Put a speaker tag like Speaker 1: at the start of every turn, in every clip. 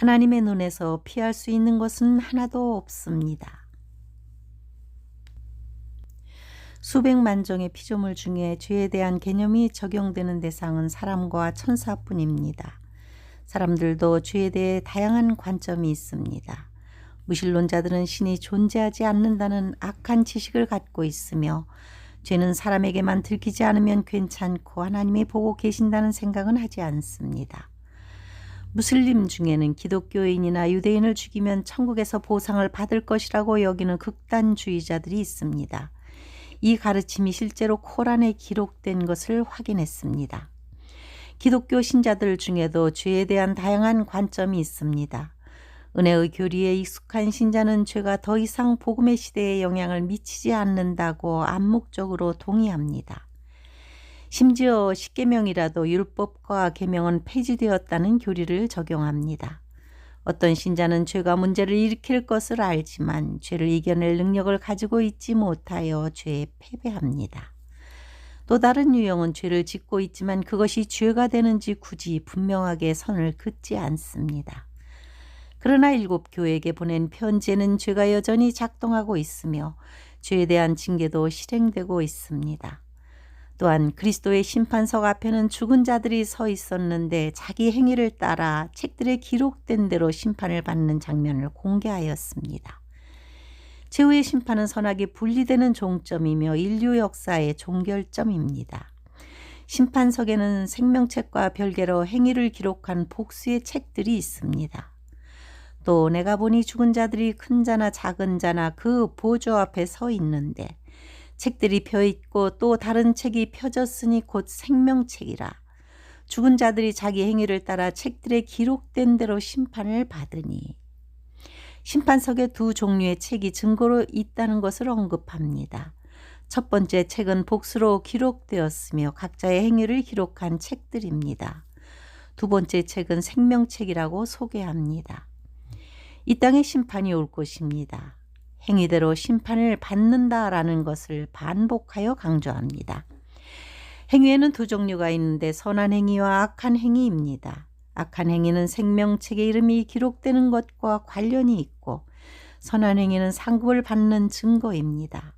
Speaker 1: 하나님의 눈에서 피할 수 있는 것은 하나도 없습니다. 수백만 종의 피조물 중에 죄에 대한 개념이 적용되는 대상은 사람과 천사뿐입니다. 사람들도 죄에 대해 다양한 관점이 있습니다. 무신론자들은 신이 존재하지 않는다는 악한 지식을 갖고 있으며 죄는 사람에게만 들키지 않으면 괜찮고 하나님이 보고 계신다는 생각은 하지 않습니다. 무슬림 중에는 기독교인이나 유대인을 죽이면 천국에서 보상을 받을 것이라고 여기는 극단주의자들이 있습니다. 이 가르침이 실제로 코란에 기록된 것을 확인했습니다. 기독교 신자들 중에도 죄에 대한 다양한 관점이 있습니다. 은혜의 교리에 익숙한 신자는 죄가 더 이상 복음의 시대에 영향을 미치지 않는다고 암묵적으로 동의합니다. 심지어 십계명이라도 율법과 계명은 폐지되었다는 교리를 적용합니다. 어떤 신자는 죄가 문제를 일으킬 것을 알지만 죄를 이겨낼 능력을 가지고 있지 못하여 죄에 패배합니다. 또 다른 유형은 죄를 짓고 있지만 그것이 죄가 되는지 굳이 분명하게 선을 긋지 않습니다. 그러나 일곱 교회에게 보낸 편지에는 죄가 여전히 작동하고 있으며 죄에 대한 징계도 실행되고 있습니다. 또한 그리스도의 심판석 앞에는 죽은 자들이 서 있었는데 자기 행위를 따라 책들에 기록된 대로 심판을 받는 장면을 공개하였습니다. 최후의 심판은 선악이 분리되는 종점이며 인류 역사의 종결점입니다. 심판석에는 생명책과 별개로 행위를 기록한 복수의 책들이 있습니다. 또 내가 보니 죽은 자들이 큰 자나 작은 자나 그 보조 앞에 서 있는데 책들이 펴 있고 또 다른 책이 펴졌으니 곧 생명책이라. 죽은 자들이 자기 행위를 따라 책들에 기록된 대로 심판을 받으니. 심판석에 두 종류의 책이 증거로 있다는 것을 언급합니다. 첫 번째 책은 복수로 기록되었으며 각자의 행위를 기록한 책들입니다. 두 번째 책은 생명책이라고 소개합니다. 이 땅에 심판이 올 것입니다. 행위대로 심판을 받는다라는 것을 반복하여 강조합니다. 행위에는 두 종류가 있는데 선한 행위와 악한 행위입니다. 악한 행위는 생명책의 이름이 기록되는 것과 관련이 있고 선한 행위는 상급을 받는 증거입니다.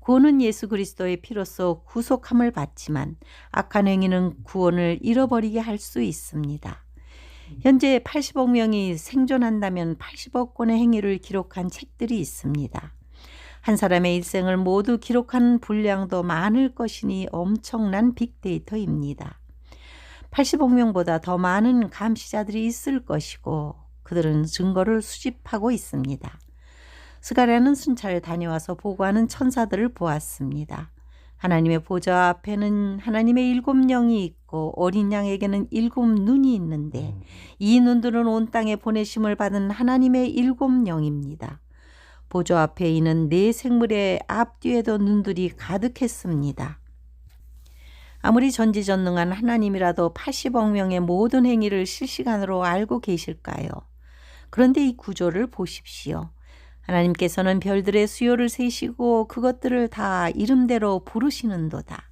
Speaker 1: 구원은 예수 그리스도의 피로써 구속함을 받지만 악한 행위는 구원을 잃어버리게 할 수 있습니다. 현재 80억 명이 생존한다면 80억 건의 행위를 기록한 책들이 있습니다. 한 사람의 일생을 모두 기록한 분량도 많을 것이니 엄청난 빅데이터입니다. 80억 명보다 더 많은 감시자들이 있을 것이고 그들은 증거를 수집하고 있습니다. 스가랴는 순찰 다녀와서 보고하는 천사들을 보았습니다. 하나님의 보좌 앞에는 하나님의 일곱 영이 있고 어린 양에게는 일곱 눈이 있는데 이 눈들은 온 땅에 보내심을 받은 하나님의 일곱 영입니다. 보좌 앞에 있는 네 생물의 앞뒤에도 눈들이 가득했습니다. 아무리 전지전능한 하나님이라도 80억 명의 모든 행위를 실시간으로 알고 계실까요? 그런데 이 구조를 보십시오. 하나님께서는 별들의 수요를 세시고 그것들을 다 이름대로 부르시는도다.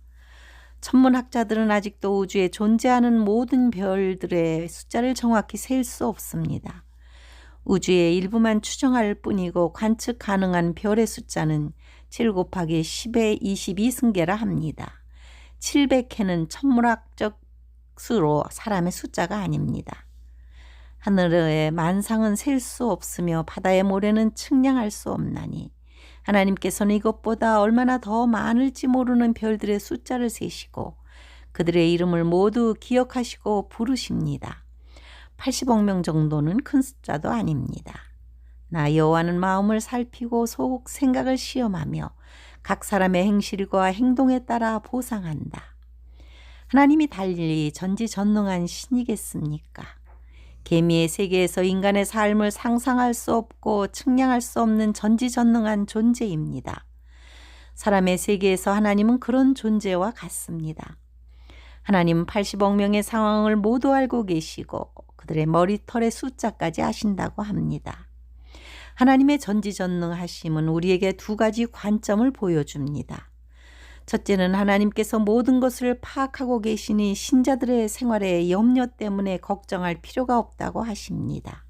Speaker 1: 천문학자들은 아직도 우주에 존재하는 모든 별들의 숫자를 정확히 셀 수 없습니다. 우주의 일부만 추정할 뿐이고 관측 가능한 별의 숫자는 7 곱하기 10의 22승계라 합니다. 700회는 천문학적 수로 사람의 숫자가 아닙니다. 하늘의 만상은 셀 수 없으며 바다의 모래는 측량할 수 없나니 하나님께서는 이것보다 얼마나 더 많을지 모르는 별들의 숫자를 세시고 그들의 이름을 모두 기억하시고 부르십니다. 80억 명 정도는 큰 숫자도 아닙니다. 나 여호와는 마음을 살피고 속 생각을 시험하며 각 사람의 행실과 행동에 따라 보상한다. 하나님이 달리 전지전능한 신이겠습니까? 개미의 세계에서 인간의 삶을 상상할 수 없고 측량할 수 없는 전지전능한 존재입니다. 사람의 세계에서 하나님은 그런 존재와 같습니다. 하나님은 80억 명의 상황을 모두 알고 계시고 그들의 머리털의 숫자까지 아신다고 합니다. 하나님의 전지전능하심은 우리에게 두 가지 관점을 보여줍니다. 첫째는 하나님께서 모든 것을 파악하고 계시니 신자들의 생활에 염려 때문에 걱정할 필요가 없다고 하십니다.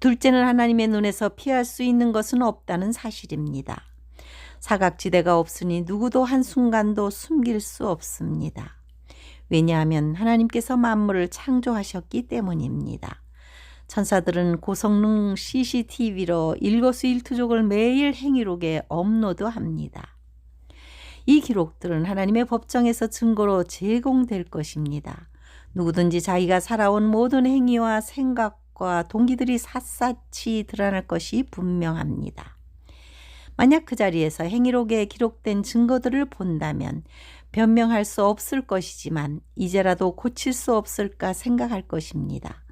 Speaker 1: 둘째는 하나님의 눈에서 피할 수 있는 것은 없다는 사실입니다. 사각지대가 없으니 누구도 한순간도 숨길 수 없습니다. 왜냐하면 하나님께서 만물을 창조하셨기 때문입니다. 천사들은 고성능 CCTV로 일거수일투족을 매일 행위록에 업로드합니다. 이 기록들은 하나님의 법정에서 증거로 제공될 것입니다. 누구든지 자기가 살아온 모든 행위와 생각과 동기들이 샅샅이 드러날 것이 분명합니다. 만약 그 자리에서 행위록에 기록된 증거들을 본다면 변명할 수 없을 것이지만 이제라도 고칠 수 없을까 생각할 것입니다.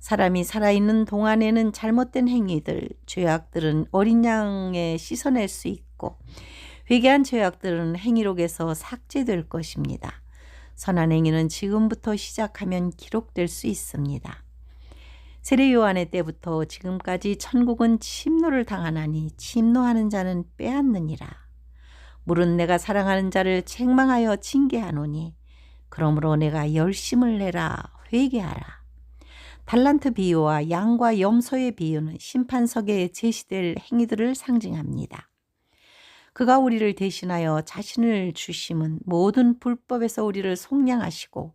Speaker 1: 사람이 살아있는 동안에는 잘못된 행위들, 죄악들은 어린 양에 씻어낼 수 있고 회개한 죄악들은 행위록에서 삭제될 것입니다. 선한 행위는 지금부터 시작하면 기록될 수 있습니다. 세례 요한의 때부터 지금까지 천국은 침노를 당하나니 침노하는 자는 빼앗느니라. 물은 내가 사랑하는 자를 책망하여 징계하노니 그러므로 내가 열심을 내라 회개하라. 달란트 비유와 양과 염소의 비유는 심판석에 제시될 행위들을 상징합니다. 그가 우리를 대신하여 자신을 주심은 모든 불법에서 우리를 속량하시고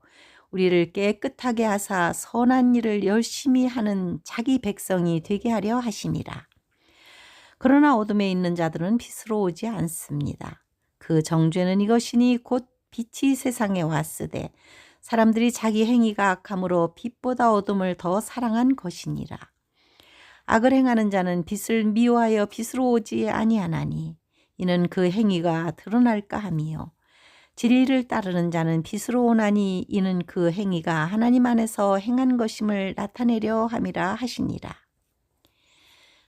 Speaker 1: 우리를 깨끗하게 하사 선한 일을 열심히 하는 자기 백성이 되게 하려 하시니라. 그러나 어둠에 있는 자들은 빛으로 오지 않습니다. 그 정죄는 이것이니 곧 빛이 세상에 왔으되 사람들이 자기 행위가 악함으로 빛보다 어둠을 더 사랑한 것이니라. 악을 행하는 자는 빛을 미워하여 빛으로 오지 아니하나니 이는 그 행위가 드러날까 함이요 진리를 따르는 자는 빛으로 오나니 이는 그 행위가 하나님 안에서 행한 것임을 나타내려 함이라 하시니라.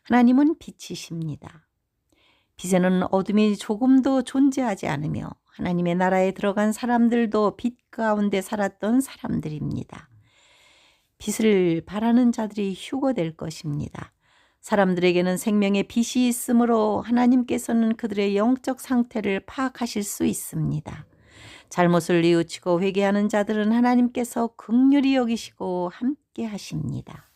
Speaker 1: 하나님은 빛이십니다. 빛에는 어둠이 조금도 존재하지 않으며 하나님의 나라에 들어간 사람들도 빛 가운데 살았던 사람들입니다. 빛을 바라는 자들이 휴거될 것입니다. 사람들에게는 생명의 빛이 있으므로 하나님께서는 그들의 영적 상태를 파악하실 수 있습니다. 잘못을 뉘우치고 회개하는 자들은 하나님께서 극률이 여기시고 함께 하십니다.